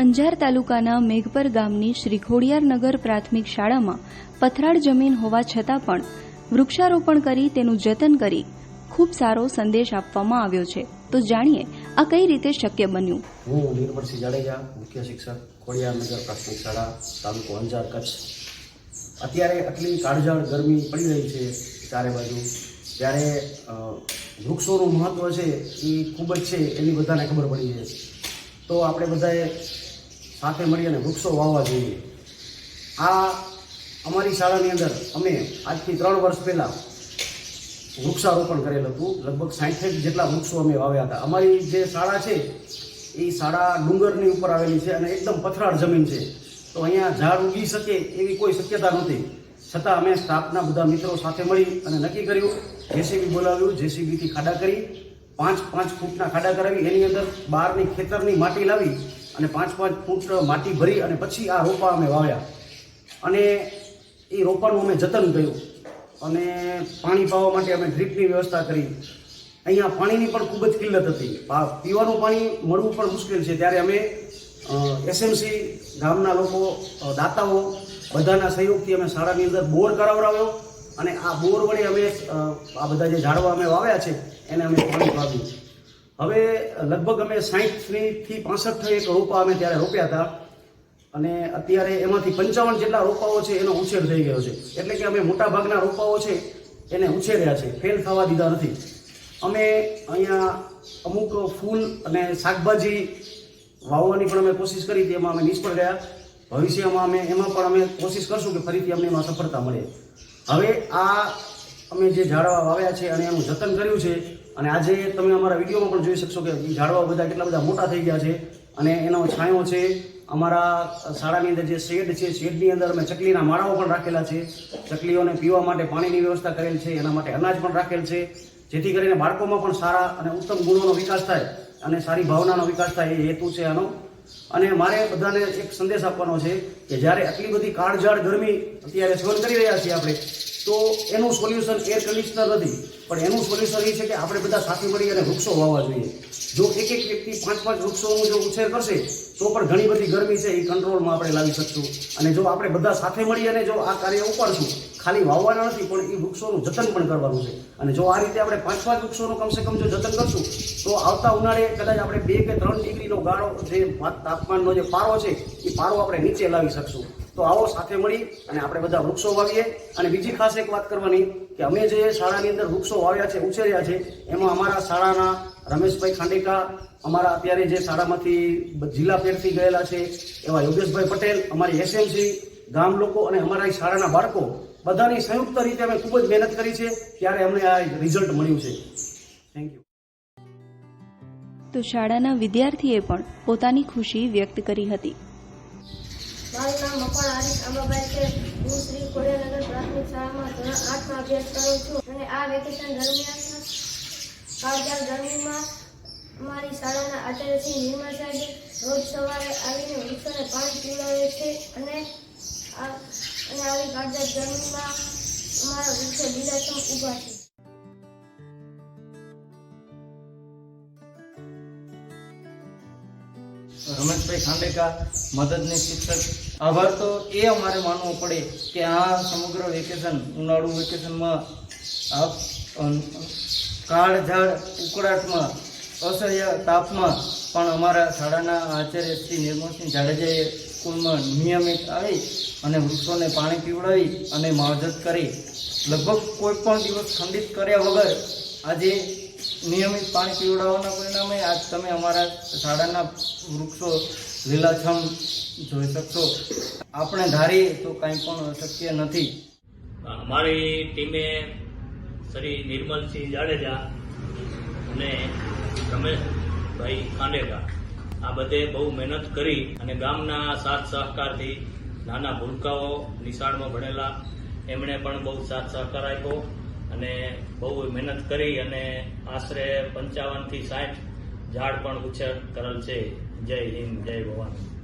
અંજાર તાલુકાના મેઘપર ગામની શ્રી ખોડિયારનગર પ્રાથમિક શાળામાં પથરાળ જમીન હોવા છતાં પણ વૃક્ષારોપણ કરી તેનું જતન કરી ખૂબ સારો સંદેશ આપવામાં આવ્યો છે. તો જાણીએ, આ કઈ રીતે શક્ય બન્યું? હું નિર્મળસિંહ જાડેજા, મુખ્ય શિક્ષક ખોડિયારનગર પ્રાથમિક શાળા, તાલુકો અંજાર કચ્છ. અત્યારે આટલી કાળઝાળ ગરમી પડી રહી છે ચારે બાજુ. ત્યારે વૃક્ષોનું મહત્ત્વ છે એ ખૂબ જ છે એની બધાને ખબર પડી છે. તો આપણે બધાએ સાથે મળી અને વૃક્ષો વાવવા જોઈએ. આ અમારી શાળાની અંદર અમે આજથી ત્રણ વર્ષ પહેલાં વૃક્ષારોપણ કરેલ હતું. લગભગ સાઠ જેટલા વૃક્ષો અમે વાવ્યા હતા. અમારી જે શાળા છે, એ શાળા ડુંગરની ઉપર આવેલી છે અને એકદમ પથરાળ જમીન છે. તો અહીંયા ઝાડ ઉગી શકે એવી કોઈ શક્યતા નહોતી. છતાં અમે સ્ટાફના બધા મિત્રો સાથે મળી અને નક્કી કર્યું, જેસીબી બોલાવ્યું, જેસીબીથી ખાડા કરી, પાંચ પાંચ ફૂટના ખાડા કરાવી. એની અંદર બહારની ખેતરની માટી લાવી અને પાંચ પાંચ ફૂટ માટી ભરી અને પછી આ રોપા અમે વાવ્યા. અને એ રોપાનું અમે જતન કર્યું. અને પાણી પાવા માટે અમે ડ્રીપની વ્યવસ્થા કરી. અહીંયા પાણીની પણ ખૂબ જ કિલ્લત હતી. પીવાનું પાણી મળવું પણ મુશ્કેલ છે. ત્યારે અમે એસએમસી ગામના લોકો દાતાઓ બધાના સહયોગથી અમે શાળાની અંદર બોર કરાવડાવ્યો અને આ બોર વડે અમે આ બધા જે ઝાડવા અમે વાવ્યા છે, એને અમે પાણી પાવ્યું. હવે લગભગ અમે સાહીઠથી પાસઠ એક રોપા અમે ત્યારે રોપ્યા હતા. અને અત્યારે એમાંથી પંચાવન જેટલા રોપાઓ છે એનો ઉછેર થઈ ગયો છે. એટલે કે અમે મોટા ભાગના રોપાઓ છે એને ઉછેર્યા છે. ફેલ થવા દીધા નથી. અમે અહીંયા અમુક ફૂલ અને શાકભાજી વાવવાની પણ અમે કોશિશ કરી હતી. એમાં અમે નિષ્ફળ ગયા. ભવિષ્યમાં અમે એમાં પણ અમે કોશિશ કરશું કે ફરીથી અમને એમાં સફળતા મળે. હવે આ અમે જે ઝાડવા વાવ્યા છે અને એનું જતન કર્યું છે અને આજે તમે અમારા વિડીયોમાં પણ જોઈ શકશો કે ઝાડવા બધા કેટલા બધા મોટા થઈ ગયા છે અને એનો છાંયો છે, અમારા શાળાની અંદર જે શેડ છે, શેડની અંદર અમે ચકલીના માળાઓ પણ રાખેલા છે. ચકલીઓને પીવા માટે પાણીની વ્યવસ્થા કરેલ છે, એના માટે અનાજ પણ રાખેલ છે. જેથી કરીને બાળકોમાં પણ સારા અને ઉત્તમ ગુણોનો વિકાસ થાય અને સારી ભાવનાનો વિકાસ થાય એ હેતુ છે આનો. અને મારે બધાને એક સંદેશ આપવાનો છે કે જ્યારે આટલી બધી કાળઝાળ ગરમી અત્યારે સહન કરી રહ્યા છીએ આપણે, તો એનું સોલ્યુશન એર કન્ડિશનર નથી. પણ એનું સોલ્યુશન એ છે કે આપણે બધા સાથે મળી અને વૃક્ષો વાવવા જોઈએ. જો એક એક વ્યક્તિ પાંચ પાંચ વૃક્ષોનું જો ઉછેર કરશે, તો પણ ઘણી બધી ગરમી છે એ કંટ્રોલમાં આપણે લાવી શકશું. અને જો આપણે બધા સાથે મળી અને જો આ કાર્ય ઉપાડશું, ખાલી વાવવાના નથી, પણ એ વૃક્ષોનું જતન પણ કરવાનું છે. અને જો આ રીતે આપણે પાંચ પાંચ વૃક્ષોનું કમસે કમ જો જતન કરશું, તો આવતા ઉનાળે કદાચ આપણે બે કે ત્રણ ડિગ્રીનો ગાળો જે તાપમાનનો જે પારો છે, એ પારો આપણે નીચે લાવી શકશું. તો આવો સાથે મળી અને આપણે બધા વૃક્ષો વાવીએ. અને બીજી ખાસ એક વાત કરવાની કે અમે જે શાળાની અંદર વૃક્ષો વાવ્યા છે, ઉછેર્યા છે, એમાં અમારા શાળાના રમેશભાઈ ખાંડેકા, અમારા અત્યારે જે શાળામાંથી જિલ્લા ફેરથી ગયેલા છે, એવા યોગેશભાઈ પટેલ, અમારી એસએમસી ગામ લોકો અને અમારા શાળાના બાળકો, બધાની સંયુક્ત રીતે અમે ખૂબ જ મહેનત કરી છે, ત્યારે અમને આ રિઝલ્ટ મળ્યું છે. થેન્ક યુ તો શાળાના વિદ્યાર્થીએ પણ પોતાની ખુશી વ્યક્ત કરી હતી. મારું નામ મકવાણ આરીફ આંબાભાઈ છે. હું શ્રી કોડિયાનગર પ્રાથમિક શાળામાં ધોરણ આઠમાં અભ્યાસ કરું છું અને આ વેકેશન દરમિયાન કાળજાળ ગરમીમાં અમારી શાળાના આચાર્ય શ્રી નિર્મળ સાહેબ રોજ સવારે આવીને વૃક્ષોને પાણી પીવડાવે છે અને આ અને આવી કાળજાળ ગરમીમાં અમારા વૃક્ષો લીલાછમ ઊભા છે. રમેશભાઈ ખાંડેકા મદદની શિક્ષક. આભાર તો એ અમારે માનવો પડે કે આ સમગ્ર વેકેશન, ઉનાળુ વેકેશનમાં આ કાળઝાળ ઉકળાટમાં, અસહ્ય તાપમાં પણ અમારા શાળાના આચાર્ય શ્રી નિર્મળસિંહ જાડેજાએ સ્કૂલમાં નિયમિત આવી અને વૃક્ષોને પાણી પીવડાવી અને માવજત કરી. લગભગ કોઈ પણ દિવસ ખંડિત કર્યા વગર આજે નિયમિત પાણી પીવડાવવાના પરિણામે આજ તમે અમારા શાળાના વૃક્ષો, લીલાછમ જોઈ શકશો. આપણે ધારીએ તો કાંઈ પણ અશક્ય નથી. અમારી ટીમે શ્રી નિર્મલસિંહ જાડેજા અને રમેશભાઈ ખાંડેકા આ બધે બહુ મહેનત કરી અને ગામના સાથ સહકારથી નાના ભૂલકાઓ નિશાળમાં ભણેલા. એમણે પણ બહુ સાથ સહકાર આપ્યો. અને બહુ મહેનત કરી અને આશરે પંચાવનથી સાઠ ઝાડ પણ ઉછેર કરેલ છે. જય હિન્દ, જય ભવાની.